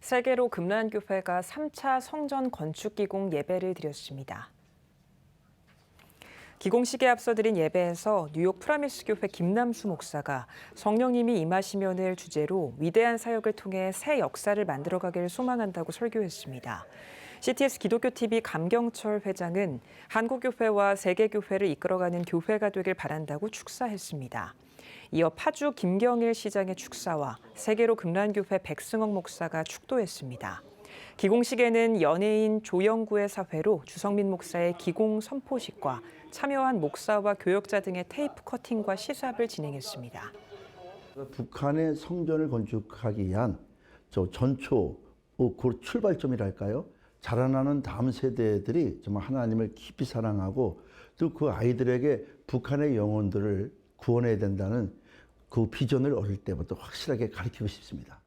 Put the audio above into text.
세계로 금란교회가 3차 성전 건축 기공 예배를 드렸습니다. 기공식에 앞서 드린 예배에서 뉴욕 프라미스 교회 김남수 목사가 성령님이 임하시면을 주제로 위대한 사역을 통해 새 역사를 만들어가기를 소망한다고 설교했습니다. CTS 기독교 TV 감경철 회장은 한국 교회와 세계 교회를 이끌어가는 교회가 되길 바란다고 축사했습니다. 이어 파주 김경일 시장의 축사와 세계로 금란교회 백승억 목사가 축도했습니다. 기공식에는 연예인 조영구의 사회로 주성민 목사의 기공 선포식과 참여한 목사와 교역자 등의 테이프 커팅과 시삽을 진행했습니다. 북한의 성전을 건축하기 위한 저 전초 어, 그 출발점이랄까요? 자라나는 다음 세대들이 정말 하나님을 깊이 사랑하고 또 그 아이들에게 북한의 영혼들을 구원해야 된다는 그 비전을 어릴 때부터 확실하게 가르치고 싶습니다.